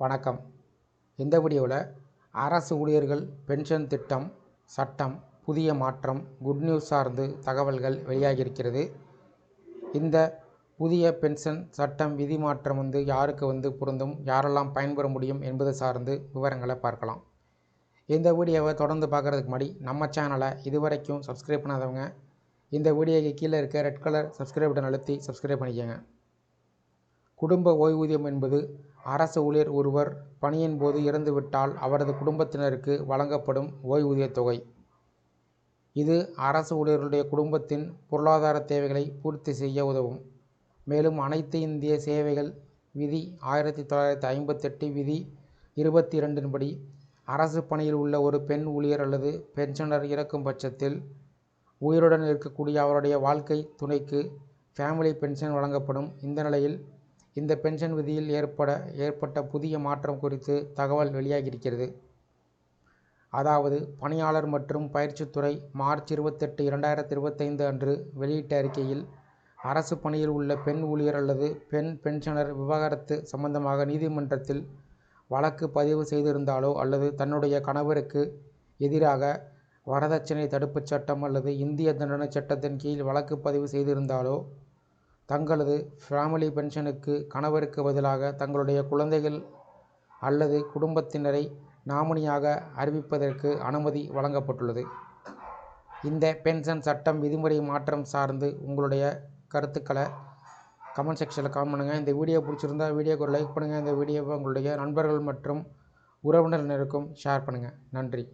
வணக்கம். இந்த வீடியோவில் அரசு ஊழியர்கள் பென்ஷன் திட்டம் சட்டம் புதிய மாற்றம் குட் நியூஸ் சார்ந்து தகவல்கள் வெளியாகியிருக்கிறது. இந்த புதிய பென்ஷன் சட்டம் விதி மாற்றம் வந்து யாருக்கு வந்து பொருந்தும் யாரெல்லாம் பயன்பெற முடியும் என்பது சார்ந்து விவரங்களை பார்க்கலாம். இந்த வீடியோவை தொடர்ந்து பார்க்குறதுக்கு முன்னாடி நம்ம சேனலை இதுவரைக்கும் சப்ஸ்கிரைப் பண்ணாதவங்க இந்த வீடியோக்கு கீழே இருக்க ரெட் கலர் சப்ஸ்கிரைப் பட்டன் அழுத்தி சப்ஸ்கிரைப் பண்ணிக்கோங்க. குடும்ப ஓய்வூதியம் என்பது அரசு ஊழியர் ஒருவர் பணியின் போது இறந்துவிட்டால் அவரது குடும்பத்தினருக்கு வழங்கப்படும் ஓய்வூதியத் தொகை. இது அரசு ஊழியர்களுடைய குடும்பத்தின் பொருளாதார தேவைகளை பூர்த்தி செய்ய உதவும். மேலும் அனைத்து இந்திய சேவைகள் விதி ஆயிரத்தி தொள்ளாயிரத்தி ஐம்பத்தெட்டு விதி இருபத்தி இரண்டின்படி அரசு பணியில் உள்ள ஒரு பெண் ஊழியர் அல்லது பென்ஷனர் இறக்கும் பட்சத்தில் உயிருடன் இருக்கக்கூடிய அவருடைய வாழ்க்கை துணைக்கு ஃபேமிலி பென்ஷன் வழங்கப்படும். இந்த நிலையில் இந்த பென்ஷன் விதியில் ஏற்பட ஏற்பட்ட புதிய மாற்றம் குறித்து தகவல் வெளியாகியிருக்கிறது. அதாவது பணியாளர் மற்றும் பயிற்சித்துறை மார்ச் இருபத்தெட்டு இரண்டாயிரத்தி இருபத்தைந்து அன்று வெளியிட்ட அறிக்கையில் அரசு பணியில் உள்ள பெண் ஊழியர் அல்லது பெண் பென்ஷனர் விவகாரத்து சம்பந்தமாக நீதிமன்றத்தில் வழக்கு பதிவு செய்திருந்தாலோ அல்லது தன்னுடைய கணவருக்கு எதிராக வரதட்சணை தடுப்புச் சட்டம் அல்லது இந்திய தண்டனை சட்டத்தின் கீழ் வழக்கு பதிவு செய்திருந்தாலோ தங்களது ஃபேமிலி பென்ஷனுக்கு கணவருக்கு பதிலாக தங்களுடைய குழந்தைகள் அல்லது குடும்பத்தினரை நாமினியாக அறிவிப்பதற்கு அனுமதி வழங்கப்பட்டுள்ளது. இந்த பென்ஷன் சட்டம் விதிமுறை மாற்றம் சார்ந்து உங்களுடைய கருத்துக்களை கமெண்ட் செக்ஷனில் கமெண்ட் பண்ணுங்கள் இந்த வீடியோ பிடிச்சிருந்தா வீடியோக்கு ஒரு லைக் பண்ணுங்கள் இந்த வீடியோவை உங்களுடைய நண்பர்கள் மற்றும் உறவினரினருக்கும் ஷேர் பண்ணுங்கள் நன்றி.